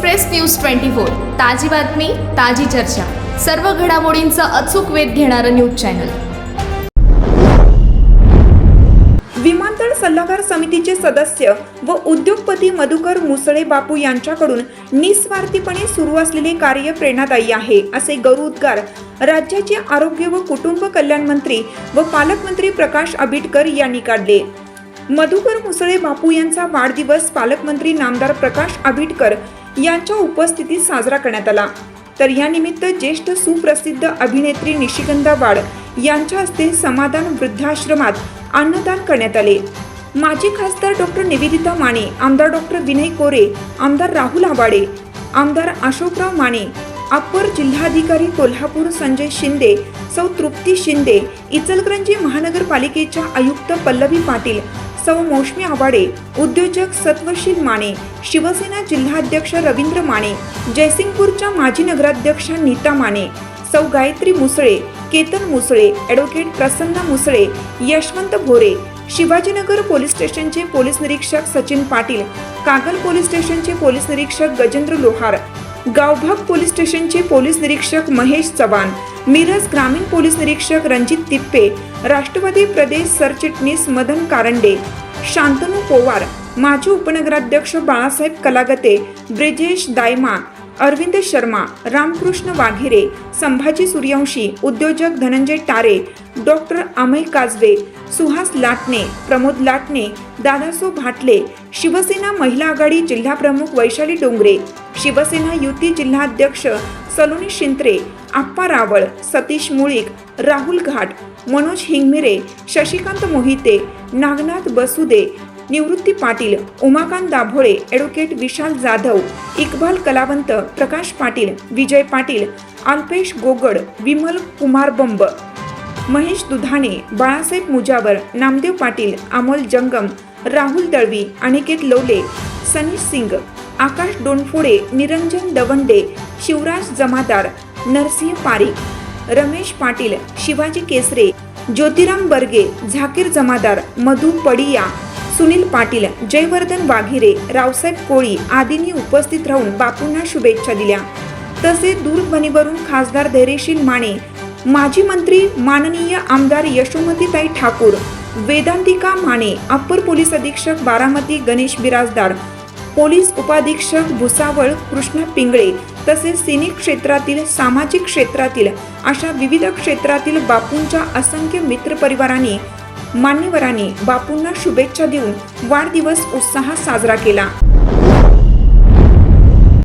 Express news twenty four. ताजी बातमी ताजी चर्चा. सर्व घडामोडींचा अचूक वेध घेणारं न्यूज चॅनल. विमानतळ सल्लागार समितीचे सदस्य व उद्योगपती मधुकर मुसळे बापू यांच्याकडून निस्वार्थीपणे सुरू असलेले कार्य प्रेरणादायी आहे असे गौरवोद्गार राज्याचे आरोग्य व कुटुंब कल्याण मंत्री व पालकमंत्री प्रकाश आबिटकर यांनी काढले. मधुकर मुसळे बापू यांचा वाढदिवस पालकमंत्री नामदार प्रकाश आबिटकर यांच्या उपस्थितीत साजरा करण्यात आला. तर यानिमित्त ज्येष्ठ सुप्रसिद्ध अभिनेत्री निशिगंधा वाड यांच्या हस्ते समाधान वृद्धाश्रमात अन्नदान करण्यात आले. माजी खासदार डॉक्टर निवेदिता माने आमदार डॉक्टर विनय कोरे आमदार राहुल आवाडे आमदार अशोकराव माने अप्पर जिल्हाधिकारी कोल्हापूर संजय शिंदे सौ तृप्ती शिंदे इचलकरंजी महानगरपालिकेच्या आयुक्त पल्लवी पाटील सौ मौसमी आवाडे उद्योजक सत्वशील माने शिवसेना जिल्हाध्यक्ष रवींद्र माने जयसिंगपूरच्या माजी नगराध्यक्षा नीता माने सौ गायत्री मुसळे केतन मुसळे ॲडव्होकेट प्रसन्न मुसळे यशवंत भोरे शिवाजीनगर पोलीस स्टेशनचे पोलीस निरीक्षक सचिन पाटील कागल पोलीस स्टेशनचे पोलीस निरीक्षक गजेंद्र लोहार गावभाग पोलीस स्टेशनचे पोलीस निरीक्षक महेश चव्हाण मिरज ग्रामीण पोलीस निरीक्षक रणजित तिप्पे राष्ट्रवादी प्रदेश सरचिटणीस मदन कारंडे शांतनू पोवार माजी उपनगराध्यक्ष बाळासाहेब कलागते ब्रिजेश दायमा अरविंद शर्मा रामकृष्ण वाघेरे संभाजी सूर्यवंशी उद्योजक धनंजय टारे डॉक्टर अमय काजवे सुहास लाटणे प्रमोद लाटणे दादासो भाटले शिवसेना महिला आघाडी जिल्हाप्रमुख वैशाली डोंगरे शिवसेना युती जिल्हाध्यक्ष सलोनी शिंत्रे आप्पा रावळ सतीश मुळीक राहुल घाट मनोज हिंगमिरे शशिकांत मोहिते नागनाथ बसुदे निवृत्ती पाटील उमाकांत दाभोळे ॲडव्होकेट विशाल जाधव इकबाल कलावंत प्रकाश पाटील विजय पाटील अल्पेश गोगड विमल कुमार बंब महेश दुधाणे बाळासाहेब मुजावर नामदेव पाटील अमोल जंगम राहुल दळवी अनिकेत लवले सनीश सिंग आकाश डोनफोडे निरंजन दवंडे शिवराज जमादार नरसिंह पारीख रमेश पाटील शिवाजी केसरे ज्योतिराम बर्गे झाकीर जमादार मधु पडिया सुनील पाटील जयवर्धन वाघेरे रावसाहेब कोळी आदींनी उपस्थित राहून बापूंना शुभेच्छा दिल्या. तसेच दूरध्वनीवरून खासदार धैर्यशील माने माजी मंत्री माननीय आमदार यशोमतीताई ठाकूर वेदांतिका माने अप्पर पोलीस अधीक्षक बारामती गणेश बिराजदार पोलीस उपाधीक्षक भुसावळ कृष्ण पिंगळे तसेच सिने क्षेत्रातील सामाजिक क्षेत्रातील अशा विविध क्षेत्रातील बापूंच्या असंख्य मित्रपरिवारांनी मान्यवरांनी बापूंना शुभेच्छा देऊन वाढदिवस उत्साहात साजरा केला.